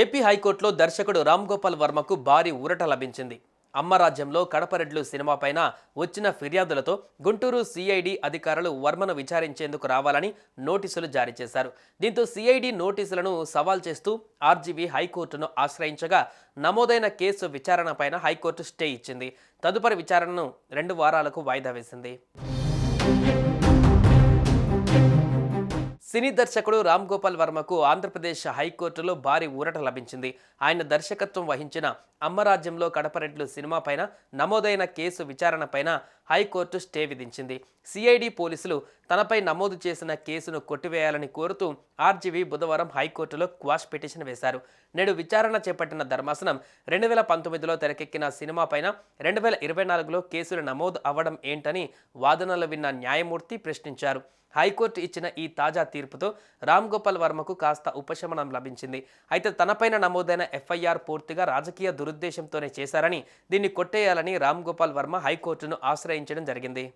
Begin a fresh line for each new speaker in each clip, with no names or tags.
AP హైకోర్టులో దర్శకుడు రామ్ గోపాల్ వర్మకు భారీ ఊరట లభించింది. అమ్మరాజ్యంలో కడపరెడ్లు సినిమా పైన వచ్చిన ఫిర్యాదులతో గుంటూరు సిఐడి అధికారులు వర్మను విచారించేందుకు రావాలని నోటీసులు జారీ చేశారు. దీంతో సిఐడి నోటీసులను సవాల్ చేస్తూ ఆర్జీవీ హైకోర్టును ఆశ్రయించగా నమోదైన కేసు విచారణపైన హైకోర్టు స్టే ఇచ్చింది. తదుపరి విచారణను రెండు వారాలకు వాయిదా వేసింది. సినీ దర్శకుడు రామ్ గోపాల్ వర్మకు ఆంధ్రప్రదేశ్ హైకోర్టులో భారీ ఊరట లభించింది. ఆయన దర్శకత్వం వహించిన అమ్మరాజ్యంలో కడపరెడ్లు సినిమా పైన నమోదైన కేసు విచారణపైన హైకోర్టు స్టే విధించింది. సిఐడి పోలీసులు తనపై నమోదు చేసిన కేసును కొట్టివేయాలని కోరుతూ ఆర్జీవి బుధవారం హైకోర్టులో క్వాష్ పిటిషన్ వేశారు. నేడు విచారణ చేపట్టిన ధర్మాసనం రెండు వేల పంతొమ్మిదిలో తెరకెక్కిన సినిమా పైన రెండు వేల ఇరవై నాలుగులో కేసులు నమోదు అవ్వడం ఏంటని వాదనలు విన్న న్యాయమూర్తి ప్రశ్నించారు. హైకోర్టు ఇచ్చిన ఈ తాజా తీర్పుతో రామ్ గోపాల్ వర్మకు కాస్త ఉపశమనం లభించింది. అయితే తనపైన నమోదైన ఎఫ్ఐఆర్ పూర్తిగా రాజకీయ దురుద్దేశంతోనే చేశారని దీన్ని కొట్టేయాలని రామ్ గోపాల్ వర్మ హైకోర్టును ఆశ్రయించడం జరిగింది.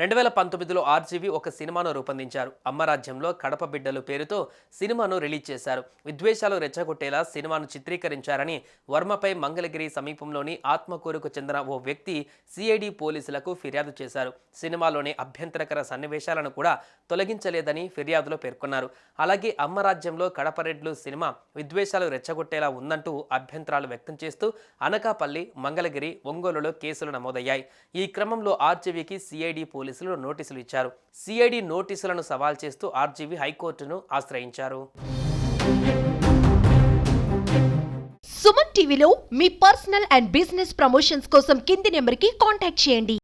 రెండు వేల పంతొమ్మిదిలో ఆర్జీవి ఒక సినిమాను రూపొందించారు. అమ్మరాజ్యంలో కడప బిడ్డలు పేరుతో సినిమాను రిలీజ్ చేశారు. విద్వేషాలు రెచ్చగొట్టేలా సినిమాను చిత్రీకరించారని వర్మపై మంగళగిరి సమీపంలోని ఆత్మకూరుకు చెందిన ఓ వ్యక్తి సిఐడి పోలీసులకు ఫిర్యాదు చేశారు. సినిమాలోని అభ్యంతరకర సన్నివేశాలను కూడా తొలగించలేదని ఫిర్యాదులో పేర్కొన్నారు. అలాగే అమ్మరాజ్యంలో కడపరెడ్లు సినిమా విద్వేషాలు రెచ్చగొట్టేలా ఉందంటూ అభ్యంతరాలు వ్యక్తం చేస్తూ అనకాపల్లి మంగళగిరి ఒంగోలులో కేసులు నమోదయ్యాయి. ఈ క్రమంలో ఆర్జీవీకి సిఐడి పోలీసులు నోటీసులు ఇచ్చారు. సిఐడి నోటీసులను సవాల్ చేస్తూ ఆర్జీవీ హైకోర్టును ఆశ్రయించారు.
సుమన్ టీవీలో మీ పర్సనల్ అండ్ బిజినెస్ ప్రమోషన్స్ కోసం కింది నెంబర్కి కాంటాక్ట్ చేయండి.